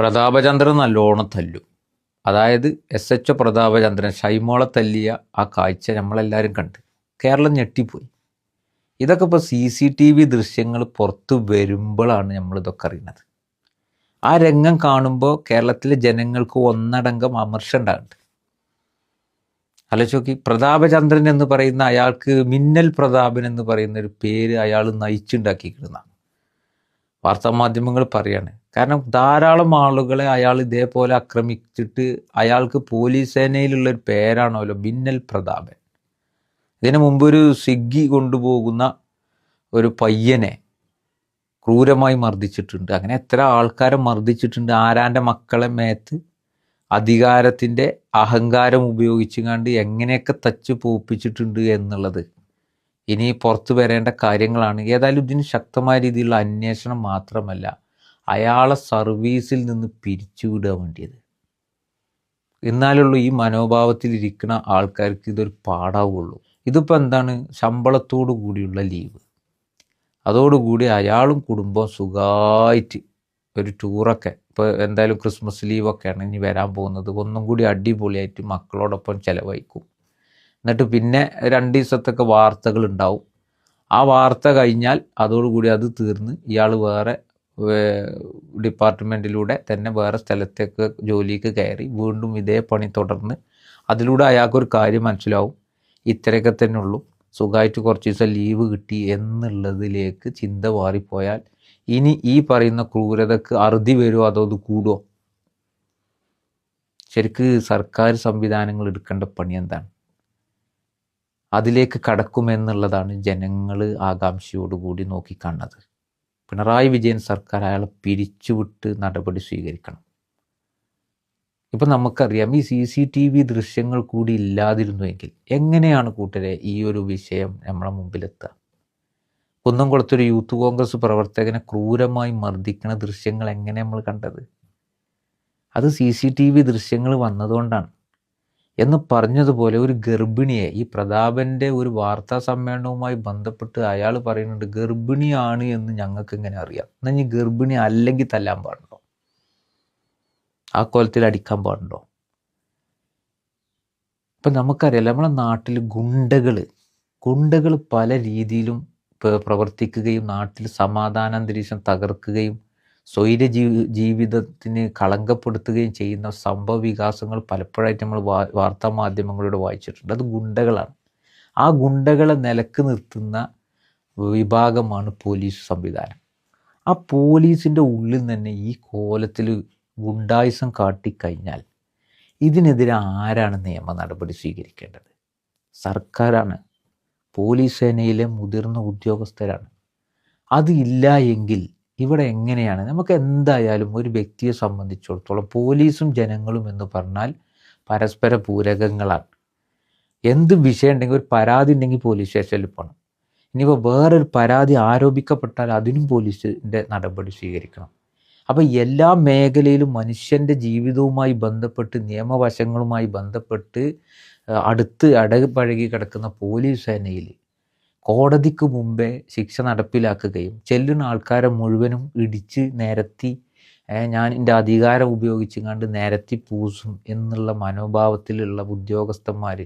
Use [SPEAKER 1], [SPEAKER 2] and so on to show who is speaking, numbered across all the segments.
[SPEAKER 1] പ്രതാപചന്ദ്രൻ നല്ലോണം തല്ലും. അതായത് എസ് എച്ച് ഒ പ്രതാപചന്ദ്രൻ ഷൈമോളെ തല്ലിയ ആ കാഴ്ച നമ്മളെല്ലാവരും കണ്ട്. കേരളം ഞെട്ടിപ്പോയി. ഇതൊക്കെ ഇപ്പോൾ സി സി ടി വി ദൃശ്യങ്ങൾ പുറത്ത് വരുമ്പോഴാണ് നമ്മളിതൊക്കെ അറിയുന്നത്. ആ രംഗം കാണുമ്പോൾ കേരളത്തിലെ ജനങ്ങൾക്ക് ഒന്നടങ്കം അമർഷം ഉണ്ടാകുന്നുണ്ട്. ആലോചിച്ച് പ്രതാപചന്ദ്രൻ എന്ന് പറയുന്ന അയാൾക്ക് മിന്നൽ പ്രതാപൻ എന്ന് പറയുന്ന ഒരു പേര് അയാൾ നയിച്ചുണ്ടാക്കിയിരുന്നതാണ് വാർത്താമാധ്യമങ്ങൾ പറയാണ് കാരണം ധാരാളം ആളുകളെ അയാൾ ഇതേപോലെ ആക്രമിച്ചിട്ട് അയാൾക്ക് പോലീസ് സേനയിലുള്ള ഒരു പേരാണല്ലോ ബിന്നൽ പ്രതാപൻ. ഇതിനു മുമ്പ് ഒരു സ്വിഗ്ഗി കൊണ്ടുപോകുന്ന ഒരു പയ്യനെ ക്രൂരമായി മർദ്ദിച്ചിട്ടുണ്ട്. അങ്ങനെ എത്ര ആൾക്കാരെ മർദ്ദിച്ചിട്ടുണ്ട്. ആരാന്റെ മക്കളെ മേത്ത് അധികാരത്തിന്റെ അഹങ്കാരം ഉപയോഗിച്ച് കണ്ട് എങ്ങനെയൊക്കെ തച്ച് പോപ്പിച്ചിട്ടുണ്ട് എന്നുള്ളത് ഇനി പുറത്തു വരേണ്ട കാര്യങ്ങളാണ്. ഏതായാലും ഇതിന് ശക്തമായ രീതിയിലുള്ള അന്വേഷണം മാത്രമല്ല. അയാളെ സർവീസിൽ നിന്ന് പിരിച്ചുവിടുക വേണ്ടിയത്. എന്നാലുള്ള ഈ മനോഭാവത്തിലിരിക്കുന്ന ആൾക്കാർക്ക് ഇതൊരു പാടാവുള്ളൂ. ഇതിപ്പോൾ എന്താണ്? ശമ്പളത്തോടു കൂടിയുള്ള ലീവ്. അതോടുകൂടി അയാളും കുടുംബവും സുഖമായിട്ട് ഒരു ടൂറൊക്കെ ഇപ്പോൾ എന്തായാലും ക്രിസ്മസ് ലീവൊക്കെയാണ് ഇനി വരാൻ പോകുന്നത് ഒന്നും കൂടി അടിപൊളിയായിട്ട് മക്കളോടൊപ്പം ചിലവഴിക്കും. എന്നിട്ട് പിന്നെ രണ്ട് ദിവസത്തൊക്കെ വാർത്തകൾ ഉണ്ടാവും ആ വാർത്ത കഴിഞ്ഞാൽ അതോടുകൂടി അത് തീർന്ന് ഇയാൾ വേറെ ഡിപ്പാർട്ട്മെന്റിലൂടെ തന്നെ വേറെ സ്ഥലത്തേക്ക് ജോലിക്ക് കയറി വീണ്ടും ഇതേ പണി തുടർന്ന് അതിലൂടെ അയാൾക്കൊരു കാര്യം മനസ്സിലാവും. ഇത്രയൊക്കെ തന്നെ ഉള്ളൂ. സുഖമായിട്ട് കുറച്ച് ദിവസം ലീവ് കിട്ടി എന്നുള്ളതിലേക്ക് ചിന്ത മാറിപ്പോയാൽ ഇനി ഈ പറയുന്ന ക്രൂരതക്ക് അറുതി വരുമോ അതോ അത് കൂടുമോ ശരിക്ക് സർക്കാർ സംവിധാനങ്ങൾ എടുക്കേണ്ട പണി എന്താണ്? അതിലേക്ക് കടക്കുമെന്നുള്ളതാണ് ജനങ്ങൾ ആകാംക്ഷയോടുകൂടി നോക്കിക്കാണുന്നത്. പിണറായി വിജയൻ സർക്കാർ അയാളെ പിരിച്ചുവിട്ട് നടപടി സ്വീകരിക്കണം. ഇപ്പം നമുക്കറിയാം ഈ സി സി ടി വി ദൃശ്യങ്ങൾ കൂടി ഇല്ലാതിരുന്നുവെങ്കിൽ എങ്ങനെയാണ് കൂട്ടരെ ഈ ഒരു വിഷയം നമ്മളെ മുമ്പിലെത്തുക? കുന്നംകുളത്തൊരു യൂത്ത് കോൺഗ്രസ് പ്രവർത്തകനെ ക്രൂരമായി മർദ്ദിക്കുന്ന ദൃശ്യങ്ങൾ എങ്ങനെ നമ്മൾ കണ്ടത്? അത് സി സി ടി വി ദൃശ്യങ്ങൾ വന്നതുകൊണ്ടാണ്. എന്ന് പറഞ്ഞതുപോലെ ഒരു ഗർഭിണിയെ ഈ പ്രതാപന്റെ ഒരു വാർത്താ സമ്മേളനവുമായി ബന്ധപ്പെട്ട് അയാൾ പറയുന്നുണ്ട് ഗർഭിണിയാണ് എന്ന് ഞങ്ങൾക്ക് എങ്ങനെ അറിയാം. എന്നാൽ ഈ ഗർഭിണി അല്ലെങ്കിൽ തല്ലാൻ പാടുണ്ടോ? ആ കോലത്തിൽ അടിക്കാൻ പാടുണ്ടോ? ഇപ്പം നമുക്കറിയാം നമ്മളെ നാട്ടിൽ ഗുണ്ടകൾ ഗുണ്ടകൾ പല രീതിയിലും പ്രവർത്തിക്കുകയും നാട്ടിൽ സമാധാന അന്തരീക്ഷം തകർക്കുകയും സ്വൈര ജീവിതത്തിന് കളങ്കപ്പെടുത്തുകയും ചെയ്യുന്ന സംഭവ വികാസങ്ങൾ പലപ്പോഴായിട്ട് നമ്മൾ വാർത്താ മാധ്യമങ്ങളിലൂടെ വായിച്ചിട്ടുണ്ട്. അത് ഗുണ്ടകളാണ്. ആ ഗുണ്ടകളെ നിലയ്ക്ക് നിർത്തുന്ന വിഭാഗമാണ് പോലീസ് സംവിധാനം. ആ പോലീസിന്റെ ഉള്ളിൽ തന്നെ ഈ കോലത്തിൽ ഗുണ്ടായുസം കാട്ടിക്കഴിഞ്ഞാൽ ഇതിനെതിരെ ആരാണ് നിയമ നടപടി സ്വീകരിക്കേണ്ടത്? സർക്കാരാണ്. പോലീസ് സേനയിലെ മുതിർന്ന ഉദ്യോഗസ്ഥരാണ്. അതില്ല എങ്കിൽ ഇവിടെ എങ്ങനെയാണ്? നമുക്ക് എന്തായാലും ഒരു വ്യക്തിയെ സംബന്ധിച്ചിടത്തോളം പോലീസും ജനങ്ങളും എന്ന് പറഞ്ഞാൽ പരസ്പര പൂരകങ്ങളാണ്. എന്ത് വിഷയം ഉണ്ടെങ്കിൽ ഒരു പരാതി ഉണ്ടെങ്കിൽ പോലീസ് സ്റ്റേഷനിൽ പോകണം. ഇനിയിപ്പോൾ വേറൊരു പരാതി ആരോപിക്കപ്പെട്ടാൽ അതിനും പോലീസിന്റെ നടപടി സ്വീകരിക്കണം. അപ്പോൾ എല്ലാ മേഖലയിലും മനുഷ്യന്റെ ജീവിതവുമായി ബന്ധപ്പെട്ട് നിയമവശങ്ങളുമായി ബന്ധപ്പെട്ട് അടുത്ത് അടപഴകി കിടക്കുന്ന പോലീസ് സേനയിൽ കോടതിക്ക് മുമ്പേ ശിക്ഷ നടപ്പിലാക്കുകയും ചെല്ലുന്ന ആൾക്കാരെ മുഴുവനും ഇടിച്ച് നിരത്തി ഞാൻ എന്റെ അധികാരം ഉപയോഗിച്ച് കണ്ട് നേരത്തി പൂസും എന്നുള്ള മനോഭാവത്തിലുള്ള ഉദ്യോഗസ്ഥന്മാർ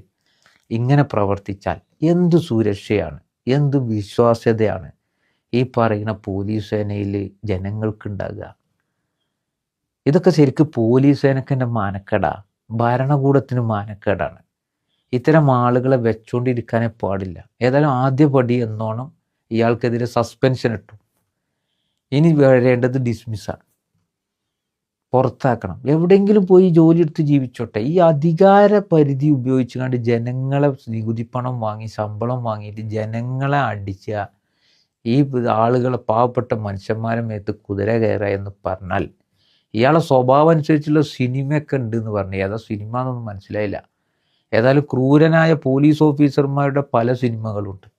[SPEAKER 1] ഇങ്ങനെ പ്രവർത്തിച്ചാൽ എന്ത് സുരക്ഷയാണ് എന്ത് വിശ്വാസ്യതയാണ് ഈ പറയുന്ന പോലീസ് സേനയിൽ ജനങ്ങൾക്കുണ്ടാകുക? ഇതൊക്കെ ശരിക്കും പോലീസ് സേനക്കെന്റെ മാനക്കേടാണ് ഭരണകൂടത്തിന് മാനക്കേടാണ്. ഇത്തരം ആളുകളെ വെച്ചുകൊണ്ടിരിക്കാനേ പാടില്ല. ഏതായാലും ആദ്യ പടി എന്നോണം ഇയാൾക്കെതിരെ സസ്പെൻഷൻ ഇട്ടു. ഇനി വരേണ്ടത് ഡിസ്മിസ്സാണ് പുറത്താക്കണം. എവിടെയെങ്കിലും പോയി ജോലി എടുത്ത് ജീവിച്ചോട്ടെ. ഈ അധികാര പരിധി ഉപയോഗിച്ചുകൊണ്ട് ജനങ്ങളെ നികുതി പണം വാങ്ങി ശമ്പളം വാങ്ങിയിട്ട് ജനങ്ങളെ അടിച്ച ഈ ആളുകളെ പാവപ്പെട്ട മനുഷ്യന്മാരെ മേത്ത് കുതിര കയറുക എന്ന് പറഞ്ഞാൽ ഇയാളെ സ്വഭാവം അനുസരിച്ചുള്ള സിനിമയൊക്കെ ഉണ്ട് എന്ന് പറഞ്ഞു. ഏതാ സിനിമ എന്നൊന്നും മനസ്സിലായില്ല. ഏതായാലും ക്രൂരനായ പോലീസ് ഓഫീസർമാരുടെ പല സിനിമകളുണ്ട്.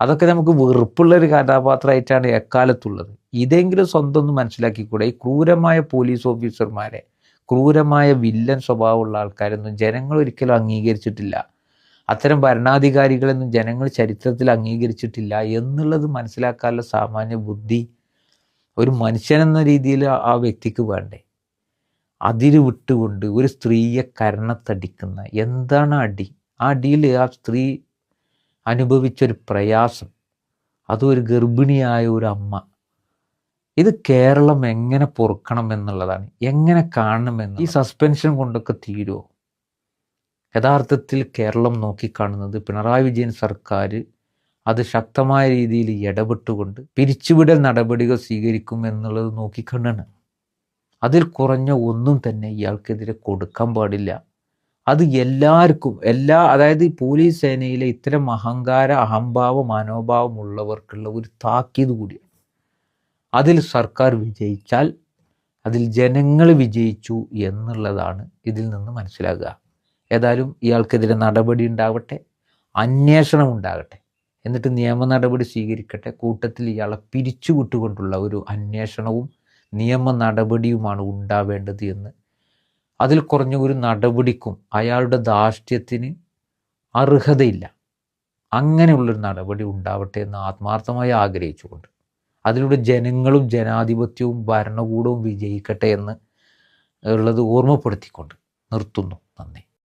[SPEAKER 1] അതൊക്കെ നമുക്ക് വെറുപ്പുള്ള ഒരു കഥാപാത്രമായിട്ടാണ് എക്കാലത്തുള്ളത്. ഇതെങ്കിലും സ്വന്തം ഒന്ന് മനസ്സിലാക്കിക്കൂടെ? ഈ ക്രൂരമായ പോലീസ് ഓഫീസർമാരെ ക്രൂരമായ വില്ലൻ സ്വഭാവമുള്ള ആൾക്കാരൊന്നും ജനങ്ങൾ ഒരിക്കലും അംഗീകരിച്ചിട്ടില്ല. അത്തരം ഭരണാധികാരികളെന്നും ജനങ്ങൾ ചരിത്രത്തിൽ അംഗീകരിച്ചിട്ടില്ല എന്നുള്ളത് മനസ്സിലാക്കാനുള്ള സാമാന്യ ബുദ്ധി ഒരു മനുഷ്യനെന്ന രീതിയിൽ ആ- വ്യക്തിക്ക് വേണ്ടേ? അതിര് വിട്ടുകൊണ്ട് ഒരു സ്ത്രീയെ കരണത്തടിക്കുന്ന എന്താണ് അടി? ആ അടിയിൽ ആ സ്ത്രീ അനുഭവിച്ചൊരു പ്രയാസം. അതും ഒരു ഗർഭിണിയായ ഒരു അമ്മ. ഇത് കേരളം എങ്ങനെ പൊറുക്കണം എന്നുള്ളതാണ്. എങ്ങനെ കാണണമെന്ന് ഈ സസ്പെൻഷൻ കൊണ്ടൊക്കെ തീരുമോ യഥാർത്ഥത്തിൽ കേരളം നോക്കിക്കാണുന്നത് പിണറായി വിജയൻ സർക്കാർ അത് ശക്തമായ രീതിയിൽ ഇടപെട്ടുകൊണ്ട് പിരിച്ചുവിടൽ നടപടികൾ സ്വീകരിക്കും എന്നുള്ളത് നോക്കിക്കണ്ടാണ്. അതിൽ കുറഞ്ഞ ഒന്നും തന്നെ ഇയാൾക്കെതിരെ കൊടുക്കാൻ പാടില്ല. അത് എല്ലാവർക്കും എല്ലാ അതായത് പോലീസ് സേനയിലെ ഇത്തരം അഹങ്കാര അഹംഭാവ മനോഭാവമുള്ളവർക്കുള്ള ഒരു താക്കീത് കൂടിയാണ്. അതിൽ സർക്കാർ വിജയിച്ചാൽ അതിൽ ജനങ്ങൾ വിജയിച്ചു എന്നുള്ളതാണ് ഇതിൽ നിന്ന് മനസ്സിലാകുക. ഏതായാലും ഇയാൾക്കെതിരെ നടപടി ഉണ്ടാവട്ടെ അന്വേഷണം ഉണ്ടാകട്ടെ. എന്നിട്ട് നിയമ നടപടി സ്വീകരിക്കട്ടെ. കൂട്ടത്തിൽ ഇയാളെ പിരിച്ചുവിട്ടുകൊണ്ടുള്ള ഒരു അന്വേഷണവും നിയമ നടപടിയുമാണ് ഉണ്ടാവേണ്ടത് എന്ന്. അതിൽ കുറഞ്ഞ ഒരു നടപടിക്കും അയാളുടെ ധാർഷ്ട്യത്തിന് അർഹതയില്ല. അങ്ങനെയുള്ളൊരു നടപടി ഉണ്ടാവട്ടെ എന്ന് ആത്മാർത്ഥമായി ആഗ്രഹിച്ചുകൊണ്ട്. അതിലൂടെ ജനങ്ങളും ജനാധിപത്യവും ഭരണകൂടവും വിജയിക്കട്ടെ എന്ന് ഉള്ളത് ഓർമ്മപ്പെടുത്തിക്കൊണ്ട് നിർത്തുന്നു. നന്ദി.